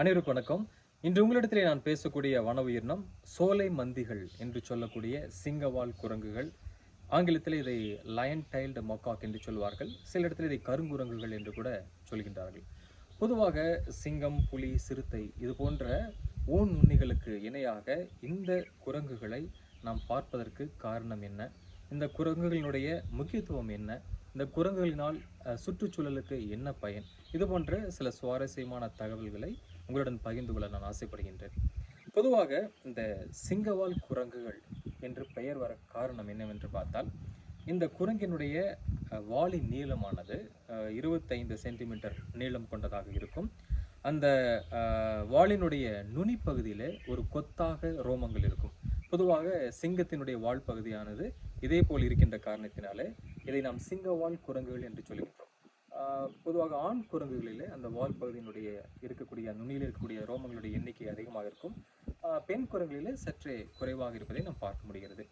அனைவருக்கும் வணக்கம். இன்று உங்களிடத்திலே நான் பேசக்கூடிய வன உயிரினம் சோலை மந்திகள் என்று சொல்லக்கூடிய சிங்கவால் குரங்குகள். ஆங்கிலத்தில் இதை லயன் டைல்டு மொக்காக் என்று சொல்வார்கள். சில இடத்துல இதை கருங்குரங்குகள் என்று கூட சொல்கின்றார்கள். பொதுவாக சிங்கம் புலி சிறுத்தை இது போன்ற ஊன் உண்ணிகளுக்கு இணையாக இந்த குரங்குகளை நாம் பார்ப்பதற்கு காரணம் என்ன? இந்த குரங்குகளினுடைய முக்கியத்துவம் என்ன? இந்த குரங்குகளினால் சுற்றுச்சூழலுக்கு என்ன பயன்? இது போன்ற சில சுவாரஸ்யமான தகவல்களை உங்களுடன் பகிர்ந்து கொள்ள நான் ஆசைப்படுகின்றேன். பொதுவாக இந்த சிங்கவால் குரங்குகள் என்று பெயர் வர காரணம் என்னவென்று பார்த்தால் இந்த குரங்கினுடைய வாலின் நீளமானது இருபத்தைந்து சென்டிமீட்டர் நீளம் கொண்டதாக இருக்கும். அந்த வாளினுடைய நுனி பகுதியில் ஒரு கொத்தாக ரோமங்கள் இருக்கும். பொதுவாக சிங்கத்தினுடைய வால் பகுதியானது இதே போல் இருக்கின்ற காரணத்தினாலே இதை நாம் சிங்கவால் குரங்குகள் என்று சொல்கின்றோம் பொதுவாக ஆண் குரங்குகளிலே அந்த வால் பகுதியினுடைய இருக்கக்கூடிய நுனியில் இருக்கக்கூடிய ரோமங்களுடைய எண்ணிக்கை அதிகமாக இருக்கும். பெண் குரங்குகளிலே சற்றே குறைவாக இருப்பதை நாம் பார்க்க முடிகிறது.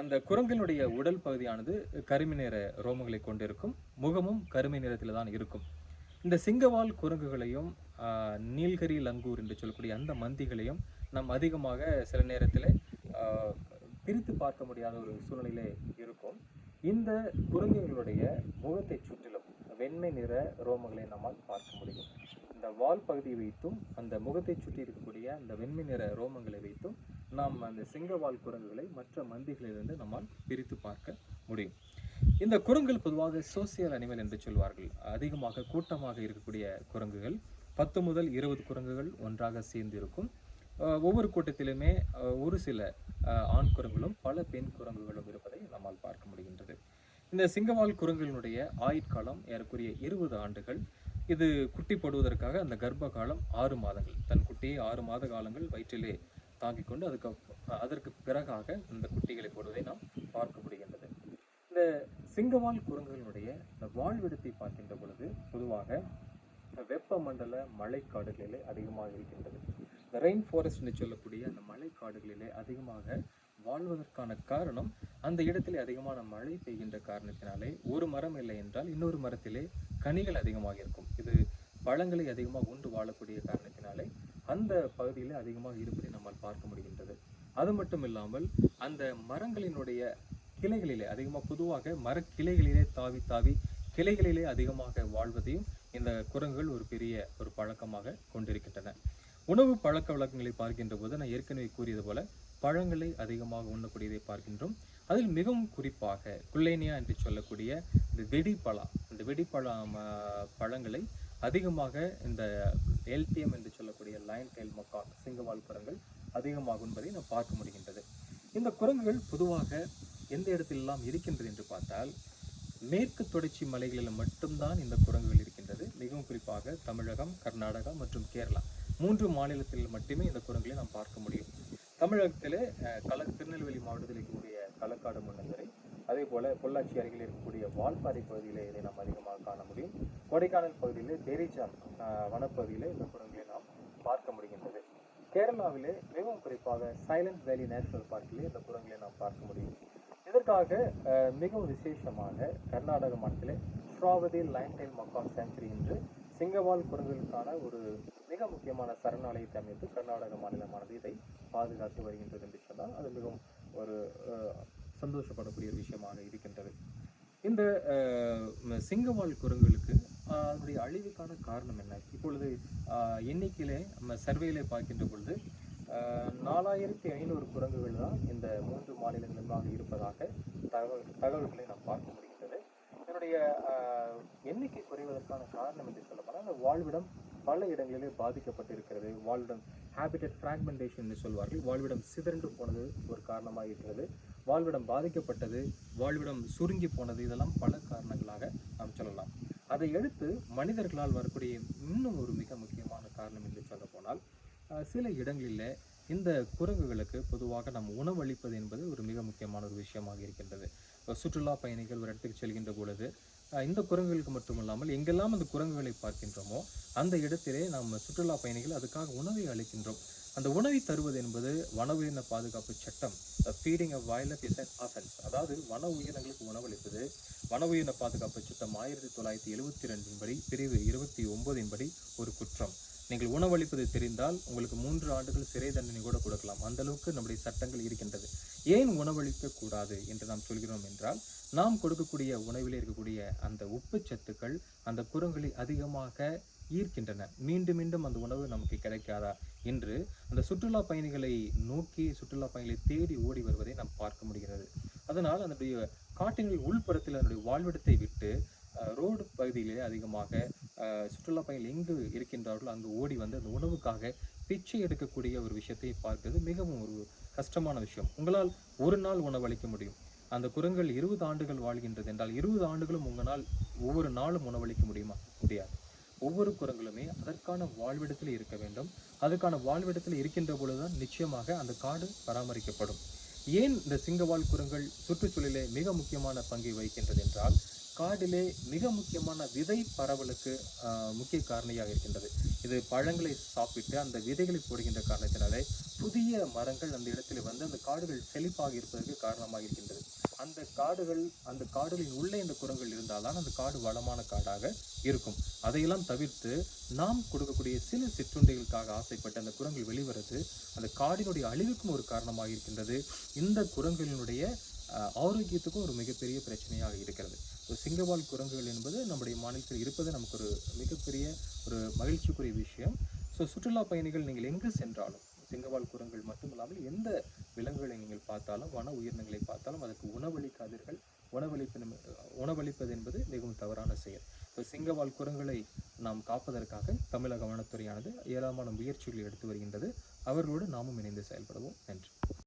அந்த குரங்கினுடைய உடல் பகுதியானது கருமை நிற ரோமங்களை கொண்டிருக்கும். முகமும் கருமை நிறத்தில் தான் இருக்கும். இந்த சிங்கவால் குரங்குகளையும் நீல்கரி லங்கூர் என்று சொல்லக்கூடிய அந்த மந்திகளையும் நாம் அதிகமாக சில நேரத்தில் பிரித்து பார்க்க முடியாத ஒரு சூழ்நிலையிலே இருக்கும். இந்த குரங்குகளுடைய முகத்தை சுற்றிலும் வெண்மை நிற ரோமங்களை நம்மால் பார்க்க முடியும். இந்த வால் பகுதியை வைத்தும் அந்த முகத்தை சுற்றி இருக்கக்கூடிய அந்த வெண்மை நிற ரோமங்களை வைத்தும் நாம் அந்த சிங்கவால் குரங்குகளை மற்ற மந்திகளிலிருந்து நம்மால் பிரித்து பார்க்க முடியும். இந்த குரங்குகள் பொதுவாக சோசியல் அனிமல் என்று சொல்வார்கள். அதிகமாக கூட்டமாக இருக்கக்கூடிய குரங்குகள் பத்து முதல் இருபது குரங்குகள் ஒன்றாக சேர்ந்து இருக்கும் ஒவ்வொரு கூட்டத்திலுமே ஒரு சில ஆண் குரங்குகளும் பல பெண் குரங்குகளும் இருப்பதை நம்மால் பார்க்க முடிகின்றது. இந்த சிங்கவால் குரங்குகளுடைய ஆயுட்காலம் ஏறக்குரிய இருபது ஆண்டுகள். இது குட்டி போடுவதற்காக அந்த கர்ப்ப காலம் ஆறு மாதங்கள். தன் குட்டியை ஆறு மாத காலங்கள் வயிற்றிலே தாங்கிக் கொண்டு அதுக்கு அதற்கு பிறகாக இந்த குட்டிகளை போடுவதை நாம் பார்க்க முடிகின்றது. இந்த சிங்கவால் குரங்குகளுடைய இந்த வாழ்விடத்தை பார்க்கின்ற பொழுது பொதுவாக வெப்பமண்டல மழைக்காடுகளிலே அதிகமாக இருக்கின்றது. இந்த ரெயின் ஃபாரஸ்ட் என்று சொல்லக்கூடிய அந்த மழைக்காடுகளிலே அதிகமாக வாழ்வதற்கான காரணம் அந்த இடத்திலே அதிகமான மழை பெய்கின்ற காரணத்தினாலே ஒரு மரம் இல்லை என்றால் இன்னொரு மரத்திலே கனிகள் அதிகமாக இருக்கும். இது பழங்களை அதிகமாக உண்டு வாழக்கூடிய காரணத்தினாலே அந்த பகுதியிலே அதிகமாக இருப்பதை நம்மால் பார்க்க முடிகின்றது. அது மட்டும் இல்லாமல் அந்த மரங்களினுடைய கிளைகளிலே அதிகமாக பொதுவாக மரக்கிளைகளிலே தாவி தாவி கிளைகளிலே அதிகமாக வாழ்வதையும் இந்த குரங்குகள் ஒரு பெரிய ஒரு பழக்கமாக கொண்டிருக்கின்றன. உணவு பழக்க வழக்கங்களை பார்க்கின்ற போது நான் ஏற்கனவே கூறியது போல பழங்களை அதிகமாக உண்ணக்கூடியதை பார்க்கின்றோம். அதில் மிகவும் குறிப்பாக குல்லேனியா என்று சொல்லக்கூடிய இந்த வெடிப்பழா இந்த வெடிப்பழம் பழங்களை அதிகமாக இந்த எல்டிஎம் என்று சொல்லக்கூடிய லயன் டெயில் மக்கா சிங்கவால் குரங்கள் அதிகமாகும் என்பதை நாம் பார்க்க முடிகின்றது. இந்த குரங்குகள் பொதுவாக எந்த இடத்திலெல்லாம் இருக்கின்றது என்று பார்த்தால் மேற்கு தொடர்ச்சி மலைகளில் மட்டும்தான் இந்த குரங்குகள் இருக்கின்றது. மிகவும் குறிப்பாக தமிழகம் கர்நாடகா மற்றும் கேரளா மூன்று மாநிலத்தில் மட்டுமே இந்த குரங்குகளை நாம் பார்க்க முடியும். தமிழகத்திலே கல திருநெல்வேலி மாவட்டத்தில் இருக்கக்கூடிய களக்காடு முன்னங்கரை அதே போல பொள்ளாச்சி அருகில் இருக்கக்கூடிய வால்பாறை பகுதியில் இதை நாம் அதிகமாக காண முடியும். கொடைக்கானல் பகுதியிலே டெரிஜான் வனப்பகுதியில் இந்த குரங்களை நாம் பார்க்க முடிகின்றது. கேரளாவிலே மிகவும் குறிப்பாக சைலண்ட் வேலி நேஷனல் பார்க்கிலே இந்த குரங்களை நாம் பார்க்க முடியும். இதற்காக மிகவும் விசேஷமாக கர்நாடக மாநிலத்திலே Sharavathi lion tail macaque sanctuary என்று சிங்கவால் குரங்குகளுக்கான ஒரு மிக முக்கியமான சரணாலயத்தை அமைத்து கர்நாடக மாநிலமானது இதை பாதுகாத்து வருகின்றது என்று சொன்னால் அது மிகவும் ஒரு சந்தோஷப்படக்கூடிய ஒரு விஷயமாக இருக்கின்றது. இந்த சிங்கவால் குரங்குகளுக்கு அதனுடைய அழிவுக்கான காரணம் என்ன? இப்பொழுது எண்ணிக்கையிலே நம்ம சர்வேல பார்க்கின்ற பொழுது நாலாயிரத்தி ஐநூறு குரங்குகள் தான் இந்த மூன்று மாநிலங்களிலுமாக இருப்பதாக தகவல் தகவல்களை நாம் பார்க்க முடிகின்றது. இதனுடைய எண்ணிக்கை குறைவதற்கான காரணம் என்று சொல்லப்போனால் அந்த வாழ்விடம் பல இடங்களிலே பாதிக்கப்பட்டிருக்கிறது. வாழ்விடம் ஹேபிட்டட் ஃப்ராக்மெண்டேஷன் என்று சொல்வார்கள். வாழ்விடம் சிதறண்டு போனது ஒரு காரணமாக இருக்கிறது. வாழ்விடம் பாதிக்கப்பட்டது வாழ்விடம் சுருங்கி போனது இதெல்லாம் பல காரணங்களாக நாம் சொல்லலாம். அதை அடுத்து மனிதர்களால் வரக்கூடிய இன்னும் ஒரு மிக முக்கியமான காரணம் என்று சொல்ல போனால் சில இடங்களில் இந்த குரங்குகளுக்கு பொதுவாக நாம் உணவளிப்பது என்பது ஒரு மிக முக்கியமான ஒரு விஷயமாக இருக்கின்றது. சுற்றுலா பயணிகள் ஒரு இடத்துக்கு செல்கின்ற பொழுது இந்த குரங்குகளுக்கு மட்டுமல்லாமல் எங்கெல்லாம் அந்த குரங்குகளை பார்க்கின்றோமோ அந்த இடத்திலே நாம் சுற்றுலா பயணிகள் அதுக்காக உணவை அளிக்கின்றோம். அந்த உணவை தருவது என்பது வன உயிரின பாதுகாப்பு சட்டம். Feeding a wildlife is an offence அதாவது வன உயிரினங்களுக்கு உணவளிப்பது வன உயிரின பாதுகாப்பு சட்டம் ஆயிரத்தி தொள்ளாயிரத்தி எழுபத்தி ரெண்டின் படி பிரிவு இருபத்தி ஒன்பதின் படி ஒரு குற்றம். நீங்கள் உணவளிப்பது தெரிந்தால் உங்களுக்கு மூன்று ஆண்டுகள் சிறை தண்டனை கூட கொடுக்கலாம். அந்த அளவுக்கு நம்முடைய சட்டங்கள் இருக்கின்றது. ஏன் உணவளிக்க கூடாது என்று நாம் சொல்கிறோம் என்றால் நாம் கொடுக்கக்கூடிய உணவில் இருக்கக்கூடிய அந்த உப்பு சத்துக்கள் அந்த குரங்களை அதிகமாக ஈர்க்கின்றன. மீண்டும் மீண்டும் அந்த உணவு நமக்கு கிடைக்காதா என்று அந்த சுற்றுலா பயணிகளை நோக்கி சுற்றுலா பயணிகளை தேடி ஓடி வருவதை நாம் பார்க்க முடிகிறது. அதனால் அதனுடைய காட்டினுடைய உள்புறத்தில் அதனுடைய வாழ்விடத்தை விட்டு ரோடு பகுதியிலே அதிகமாக சுற்றுலா பயணிகள் எங்கு இருக்கின்றார்களோ அங்கு ஓடி வந்து அந்த உணவுக்காக பிச்சை எடுக்கக்கூடிய ஒரு விஷயத்தை பார்க்கிறது மிகவும் ஒரு கஷ்டமான விஷயம். உங்களால் ஒரு நாள் உணவளிக்க முடியும். அந்த குரங்கள் இருபது ஆண்டுகள் வாழ்கின்றது என்றால் இருபது ஆண்டுகளும் உங்களால் ஒவ்வொரு நாளும் உணவளிக்க முடியுமா? முடியாது. ஒவ்வொரு குரங்களுமே அதற்கான வாழ்விடத்தில் இருக்க வேண்டும். அதற்கான வாழ்விடத்தில் இருக்கின்ற பொழுதுதான் நிச்சயமாக அந்த காடு பராமரிக்கப்படும். ஏன் இந்த சிங்கவால் குரங்கள் சுற்றுச்சூழலிலே மிக முக்கியமான பங்கை வகிக்கின்றது என்றால் காடிலே மிக முக்கியமான விதை பரவலுக்கு முக்கிய காரணியாக இருக்கின்றது. இது பழங்களை சாப்பிட்டு அந்த விதைகளை போடுகின்ற காரணத்தினாலே புதிய மரங்கள் அந்த இடத்தில் வந்து அந்த காடுகள் செழிப்பாக இருப்பதற்கு காரணமாக இருக்கின்றது. அந்த காடுகள் அந்த காடுகளின் உள்ளே இந்த குரங்கள் இருந்தால்தான் அந்த காடு வளமான காடாக இருக்கும். அதையெல்லாம் தவிர்த்து நாம் கொடுக்கக்கூடிய சில சிற்றுண்டிகளுக்காக ஆசைப்பட்டு அந்த குரங்கள் வெளிவருது அந்த காடினுடைய அழிவுக்கும் ஒரு காரணமாக இருக்கின்றது. இந்த குரங்களினுடைய ஆரோக்கியத்துக்கும் ஒரு மிகப்பெரிய பிரச்சனையாக இருக்கிறது. ஒரு சிங்கவால் குரங்குகள் என்பது நம்முடைய மாநிலத்தில் இருப்பது நமக்கு ஒரு மிகப்பெரிய ஒரு மகிழ்ச்சிக்குரிய விஷயம். ஸோ சுற்றுலா பயணிகள் நீங்கள் எங்கு சென்றாலும் சிங்கவால் குரங்குகள் மட்டுமில்லாமல் எந்த விலங்குகளை நீங்கள் பார்த்தாலும் வன உயிரினங்களை பார்த்தாலும் அதற்கு உணவளிக்காதீர்கள். உணவளிப்பது உணவளிப்பது என்பது மிகவும் தவறான செயல். இப்போ சிங்கவால் குரங்களை நாம் காப்பதற்காக தமிழக வனத்துறையானது ஏராளமான முயற்சிகளை எடுத்து வருகின்றது. அவர்களோடு நாமும் இணைந்து செயல்படுவோம். நன்றி.